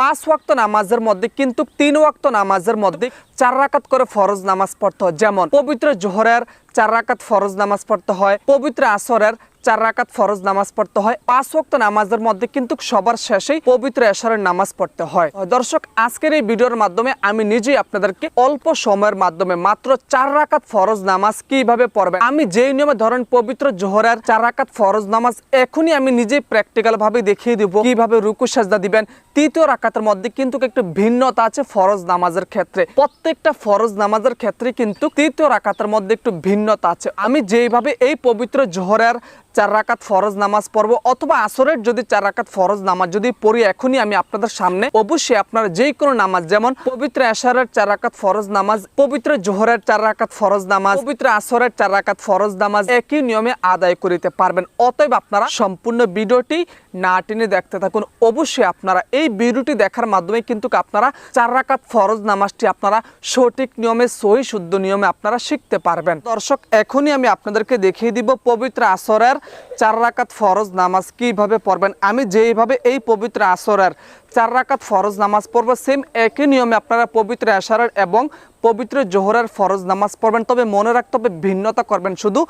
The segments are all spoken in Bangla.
পাঁচ ওয়াক্ত নামাজের মধ্যে, কিন্তু তিন ওয়াক্ত নামাজের মধ্যে চার রাকাত করে ফরজ নামাজ পড়তে হয়। যেমন, পবিত্র জোহরের চার রাকাত ফরজ নামাজ পড়তে হয়, পবিত্র আসরের চার রাকাত ফরজ নামাজ পড়তে হয়। পাঁচ ওয়াক্ত নামাজের মধ্যে কিন্তু সবার শেষেই পবিত্র এশারের নামাজ পড়তে হয়। দর্শক, আজকের এই ভিডিওর মাধ্যমে আমি নিজেই আপনাদেরকে অল্প সময়ের মাধ্যমে মাত্র চার রাকাত ফরজ নামাজ কীভাবে পড়বেন? আমি যেই নিয়মে ধরেন পবিত্র জোহরের চার রাকাত ফরজ নামাজ, এখনই আমি নিজেই প্র্যাকটিক্যাল ভাবে দেখিয়ে দিব কীভাবে রুকু, সাজদা দিবেন। তৃতীয় রাকাতের মধ্যে কিন্তু একটু ভিন্নতা আছে ফরজ নামাজের ক্ষেত্রে। প্রত্যেকটা ফরজ নামাজের ক্ষেত্রে কিন্তু তৃতীয় রাকাতের মধ্যে একটু ভিন্নতা আছে। আমি যেইভাবে এই পবিত্র জোহরের চার রাকাত ফরজ নামাজ পড়ব অথবা আসরের যদি চার রাকাত ফরজ নামাজ যদি পড়ি, এখনই আমি আপনাদের সামনে অবশ্যই আপনারা যে কোনো নামাজ, যেমন পবিত্র আশারের চার রাকাত ফরজ নামাজ, পবিত্র জোহরের চার রাকাত ফরজ নামাজ, পবিত্র আসরের চার রাকাত ফরজ নামাজ একই নিয়মে আদায় করিতে পারবেন। অতএব আপনারা সম্পূর্ণ ভিডিওটি না টেনে দেখতে থাকুন। অবশ্যই আপনারা এই ভিডিওটি দেখার মাধ্যমে কিন্তু আপনারা চার রাকাত ফরজ নামাজটি আপনারা সঠিক নিয়মে, সহি শুদ্ধ নিয়মে আপনারা শিখতে পারবেন। দর্শক, এখনই আমি আপনাদেরকে দেখিয়ে দিব পবিত্র আসরের চার রাকাত ফরজ নামাজ কীভাবে পড়বেন? আমি যেইভাবে এই পবিত্র আসরের চার রাকাত ফরজ নামাজ পড়ব, সেম একই নিয়মে আপনারা পবিত্র আশারের এবং পবিত্র জোহরের ফরজ নামাজ পড়বেন। তবে মনে রাখতে হবে, ভিন্নতা করবেন শুধু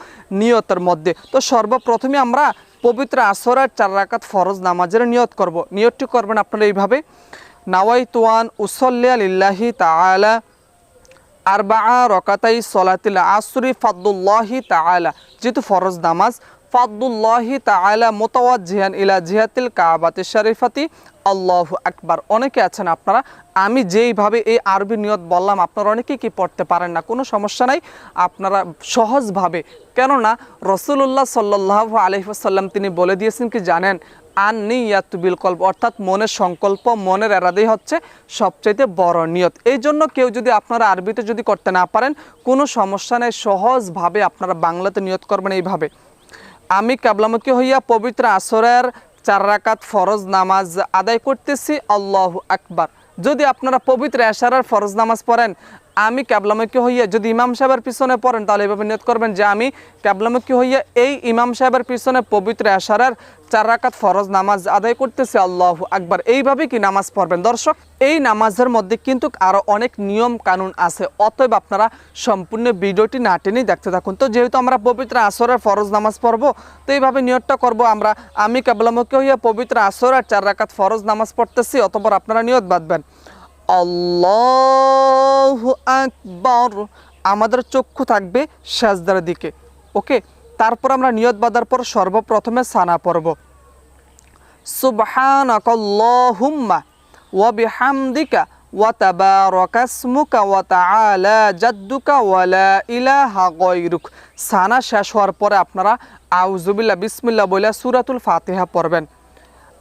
নিয়তের মধ্যে। তো সর্বপ্রথমে আমরা পবিত্র আসরের চার রাকাত ফরজ নামাজের নিয়ত করব। নিয়তটি করবেন আপনারা এইভাবে নাওয়াই তোয়ান উসল্লিয়া লিল্লাহি তাআলা আরবা রকাতাই সলাতিল আসরি ফাদুল্লাহি তাআলা। যেহেতু ফরজ নামাজ ফাদুল্লাহি তাআলা মোতাওয়াজ্জিহান ইলা জিহাতিল কাবাতি শরীফাতি। আল্লাহু আকবার। অনেকে আছেন আপনারা, আমি যেইভাবে এই আরবি নিয়ত বললাম, আপনারা অনেকেই কি পড়তে পারেন না, কোনো সমস্যা নাই। আপনারা সহজভাবে, কেননা রসুল্লাহ সাল্লাহ আলহিহাসাল্লাম তিনি বলে দিয়েছেন কি জানেন আন নিয়াতুবিল কল্প অর্থাৎ মনের সংকল্প, মনের এরাদেই হচ্ছে সবচাইতে বড় নিয়ত। এই জন্য কেউ যদি আপনারা আরবিতে যদি করতে না পারেন, কোনো সমস্যা নেই, সহজভাবে আপনারা বাংলাতে নিয়ত করবেন এইভাবে। আমি কাবলামুখী হইয়া পবিত্র আসরের চার রাকাত ফরজ নামাজ আদায় করতেছি, আল্লাহ আকবার। যদি আপনারা পবিত্র এশারার ফরজ নামাজ পড়েন আমি ক্যাবলামুখী হইয়া যদি ইমাম সাহেবের পিছনে পড়েন, তাহলে এভাবে নিয়ত করবেন যে আমি ক্যাবলামুখী হইয়া এই ইমাম সাহেবের পিছনে পবিত্র এশারার চার রাকাত ফরজ নামাজ আদায় করতেছি। আল্লাহ আকবার। এইভাবে কি নামাজ পড়বেন? দর্শক, এই নামাজের মধ্যে কিন্তু আরও অনেক নিয়ম কানুন আছে। অতএব আপনারা সম্পূর্ণ ভিডিওটি না টেনেই দেখতে থাকুন। তো যেহেতু আমরা পবিত্র আসরের ফরজ নামাজ পড়ব, তো এইভাবে নিয়তটা করব আমরা। আমি কেবলামুখী হইয়া পবিত্র আসরের চার রাকাত ফরজ নামাজ পড়তেছি, অতপর আপনারা নিয়ত বাঁধবেন। আল্লাহ আকবর। আমাদের চক্ষু থাকবে সাজদার দিকে, ওকে? তারপর আমরা নিয়ত বাঁধার পর সর্বপ্রথমে সানা পড়ব। সুবহানাকাল্লাহুম্মা ওয়া বিহামদিকা ওয়া তাবারাকা ইসমুকা ওয়া তাআলা জাদ্দুকা ওয়া লা ইলাহা গায়রুক। সানা শেষ হওয়ার পরে আপনারা আউযুবিল্লাহ, বিসমিল্লাহ বলে সূরাতুল ফাতিহা পড়বেন।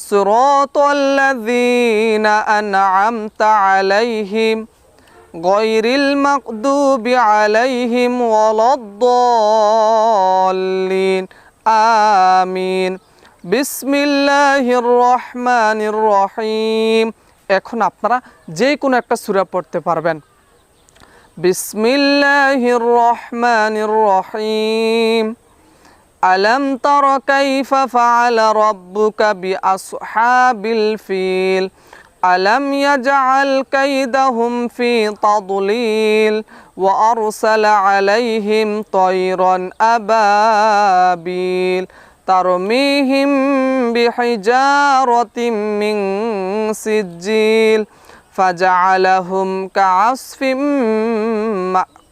صراط الذين أنعمت عليهم غير المغضوب عليهم ولا الضالين آمين بسم الله الرحمن الرحيم এখন আপনারা যে কোনো একটা সূরা পড়তে পারবেন বিসমিল্লাহির রহমানির রহিম আলম তর কাইফা ফাআল রব্বুকা বিআসহাবিল ফিল। আলম ইয়াজআল কাইদাহুম ফি তাদলিল ওয়া আরসালা আলাইহিম তায়রান আবাবিল। তারমিহিম বিহিজারাতিম মিন সিজিল ফাজআলাহুম কাআসফিম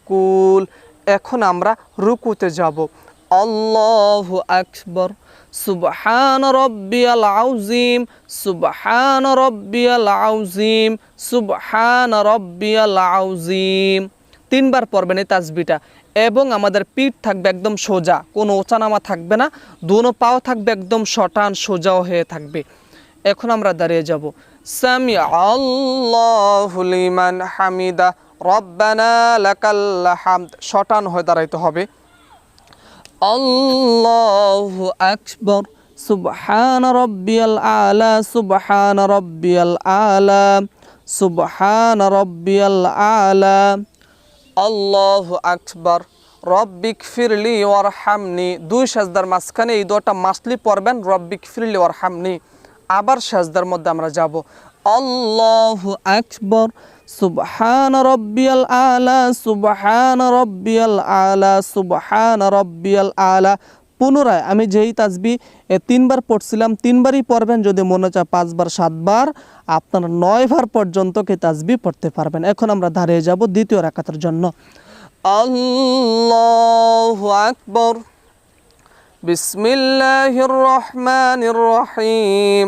কুল এখন আমরা রুকুতে যাব। আল্লাহু আকবর। সুবহান রব্বিয়াল আউজিম সুবহান রব্বিয়াল আউজিম সুবহান রব্বিয়াল আউজিম তিনবার পড়বেন এই তাসবিটা এবং আমাদের পিঠ থাকবে একদম সোজা, কোনো ওচানামা থাকবে না, দুনো পাও থাকবে একদম শটান, সোজাও হয়ে থাকবে। এখন আমরা দাঁড়িয়ে যাব। সামি আল্লাহু লিমান হামিদা, রব্বানা লাকাল হামদ। শটান হয়ে দাঁড়াইতে হবে। আল্লাহু আকবার সুবহান রব্বিয়াল আলা সুবহান রব্বিয়াল আলা সুবহান রব্বিয়াল আলা আল্লাহু আকবার রব্বিক ফিরলি ওয়ারহামনি দুই সাজদার মাঝখানে এই দুটা মাসলি পড়বেন রব্বিক ফিরলি ওয়ারহামনি আবার সাজদার মধ্যে আমরা যাব। আল্লাহু আকবার সুবহান রব্বিয়াল আলা, সুবহান রব্বিয়াল আলা, সুবহান রব্বিয়াল আলা। পুনরায় আমি যেই তাজবি তিনবার পড়ছিলাম, তিনবারই পড়বেন, যদি মনে চায় পাঁচবার, সাতবার, আপনার নয়বার পর্যন্ত কে তাজবি পড়তে পারবেন। এখন আমরা দাঁড়িয়ে যাব দ্বিতীয় রাকাতের জন্য। আল্লাহু আকবর। বিসমিল্লাহির রহমানির রহিম।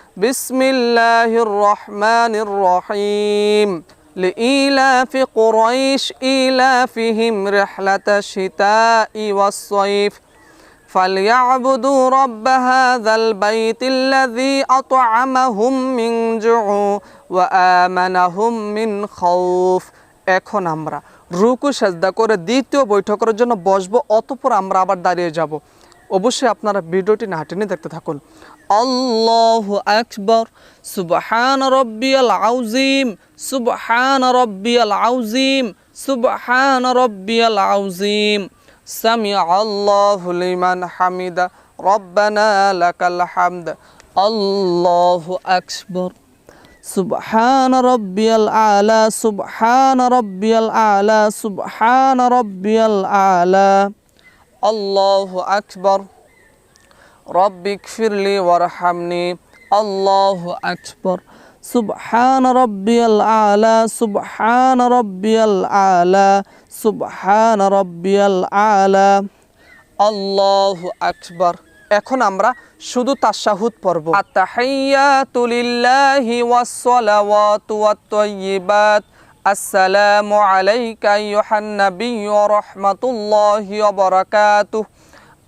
بسم الله الرحمن الرحيم لإيلاف قريش إيلافهم رحلة الشتاء والصيف فليعبدوا رب هذا البيت الذي أطعمهم من جوع وآمنهم من خوف এখন আমরা রুকু সাজদা করে দ্বিতীয় বৈঠকের জন্য বসবো অতপর আমরা আবার দাঁড়িয়ে যাব অবশ্যই আপনারা ভিডিওটি না টেনে দেখতে থাকুন আল্লাহ আকবর সুবহান রব্বিয়াল আউজিম সুবহান রব্বিয়াল আউজিম সুবহান রব্বিয়াল আউজিম সামি আল্লাহু লিমান হামিদা রব্বানা লাকাল হামদ আল্লাহু আকবর سبحان ربي الأعلى سبحان ربي الأعلى سبحان ربي الأعلى আল্লাহ আকবর রব্বিক ফিরলি ওয়ারহামনি আল্লাহ আকবর সুবহান রব্বিয়াল আলা সুবহান রব্বিয়াল আলা সুবহান রব্বিয়াল আলা আল্লাহ আকবর এখন আমরা শুধু তাশাহুদ পড়ব। আত্তাহিয়াতু লিল্লাহি ওয়াস সালাওয়াতু ওয়াত তাইয়্যিবাত السلام عليك أيها النبي ورحمة الله وبركاته.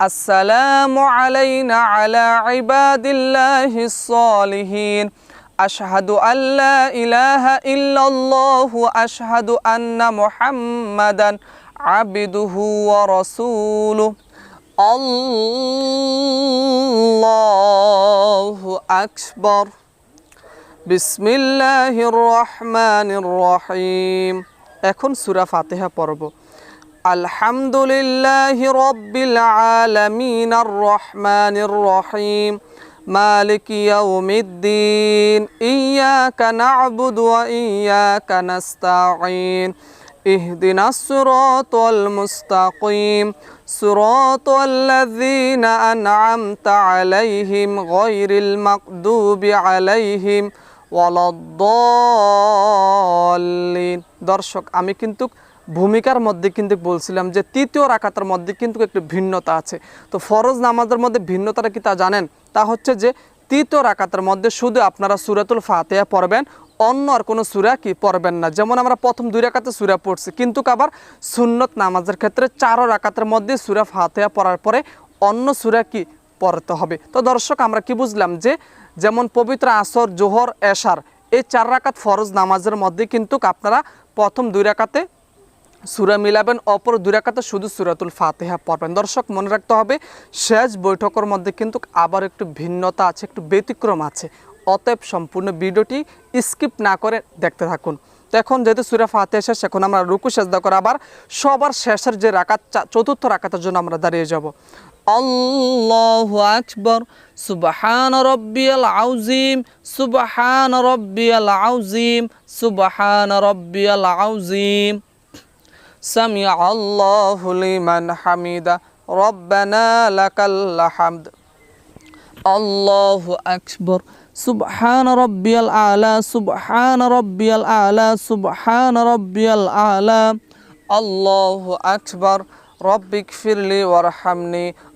السلام علينا على عباد الله الصالحين. أشهد أن لا إله إلا الله وأشهد أن محمدا عبده ورسوله. الله أكبر. بسم الله الرحمن الرحيم এখন সূরা ফাতিহা পড়ব الحمد لله رب العالمين الرحمن الرحيم مالك يوم الدين إياك نعبد وإياك نستعين اهدنا الصراط المستقيم صراط الذين أنعمت عليهم غير المغضوب عليهم ওয়ালদ্দলিন দর্শক, আমি কিন্তু ভূমিকার মধ্যে কিন্তু বলছিলাম যে তৃতীয় রাখাতার মধ্যে কিন্তু একটু ভিন্নতা আছে। তো ফরজ নামাজের মধ্যে ভিন্নতাটা কি তা জানেন? তা হচ্ছে যে তৃতীয় রাখাতার মধ্যে শুধু আপনারা সুরাতুল ফাতেহা পড়বেন, অন্য আর কোনো সুরা কি পড়বেন না। যেমন আমরা প্রথম দুই রাখাতে সুরা পড়ছি, কিন্তু আবার সুন্নত নামাজের ক্ষেত্রে চারো রাখাতের মধ্যে সুরা ফাতেহা পড়ার পরে অন্য সুরা কি পড়তে হবে। তো দর্শক, আমরা কি বুঝলাম যে যেমন পবিত্র আসর, জোহর, এশার, এই চার রাকাত ফরজ নামাজের মধ্যে কিন্তু আপনারা প্রথম দুই রাকাতে সুরা মিলাবেন, অপর দুরাকাতে শুধু সুরাতুল ফাতেহা পড়বেন। দর্শক, মনে রাখতে হবে, শেষ বৈঠকের মধ্যে কিন্তু আবার একটু ভিন্নতা আছে, একটু ব্যতিক্রম আছে। অতএব সম্পূর্ণ ভিডিওটি স্কিপ না করে দেখতে থাকুন। তো এখন যেহেতু সুরা ফাতে শেষ, এখন আমরা রুকু, সেজদা করে আবার সবার শেষের যে রাকাত চতুর্থ রাকাতের জন্য আমরা দাঁড়িয়ে যাব। الله أكبر. سبحان ربي العظيم. سبحان ربي العظيم. سبحان ربي العظيم. سمع الله لمن حمد. ربنا لك الحمد. الله أكبر. سبحان ربي الأعلى. سبحان ربي الأعلى. سبحان ربي الأعلى. الله أكبر. رب اغفر لي وارحمني.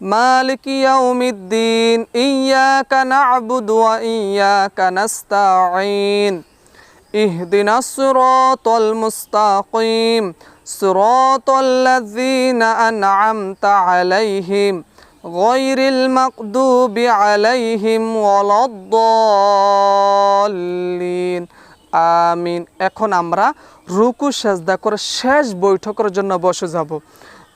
مالك يوم الدين إياك نعبد وإياك نستعين اهدنا الصراط المستقيم صراط الذين أنعمت عليهم غير المغضوب عليهم ولا الضالين আমিন এখন আমরা রুকু সেজদা করে শেষ বৈঠকের জন্য বসে যাব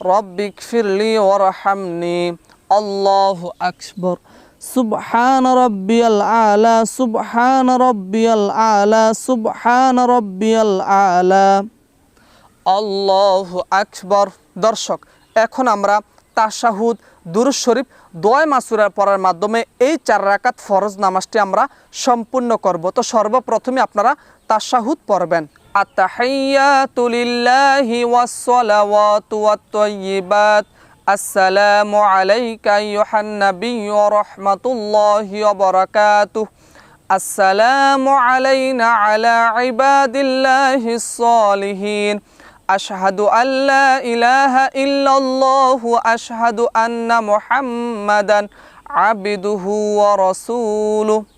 রব্বিক ফিরলি ওরহামনি আল্লাহ আকবর। সুবহান রব্বিয়াল আলা, সুবহান রব্বিয়াল আলা, সুবহান রব্বিয়াল আলা। আল্লাহ আকবর। দর্শক, এখন আমরা তাশাহুদ দুরুজ শরীফ, দোয় মাসুরা পড়ার মাধ্যমে এই চার রাকাত ফরজ নামাজটি আমরা সম্পূর্ণ করব। তো সর্বপ্রথমে আপনারা তাশাহুদ পড়বেন। التحيات لله والصلوات والطيبات. السلام عليك أيها النبي ورحمة الله وبركاته. السلام علينا على عباد الله الصالحين. أشهد أن لا إله إلا الله أشهد أن محمدا عبده ورسوله.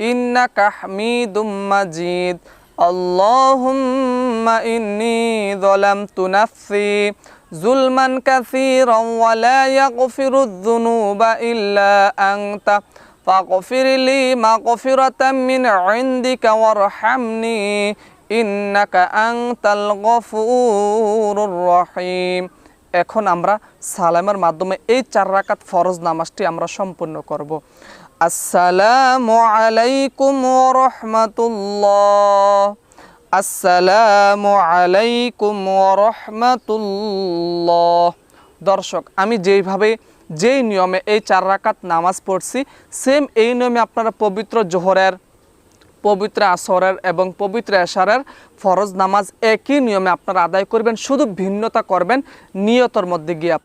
إنك حميد مجيد اللهم إني ظلمت نفسي ظلما كثيرا ولا يغفر الذنوب إلا أنت فاغفر لي مغفرة من عندك وارحمني إنك أنت الغفور الرحيم এখন আমরা সালামের মাধ্যমে এই চার রাকাত ফরজ নামাজটি আমরা সম্পূর্ণ করব আসসালামু আলাইকুম রহমতুল্লাহ আসসালামু আলাইকুম রহমতুল্লাহ দর্শক, আমি যেইভাবে যেই নিয়মে এই চার রাকাত নামাজ পড়ছি, সেম এই নিয়মে আপনারা পবিত্র জোহরের, পবিত্র আসরের এবং পবিত্র এশারের ফরজ নামাজ একই নিয়মে আপনারা আদায় করবেন, শুধু ভিন্নতা করবেন, নিয়তর মধ্যে গিয়ে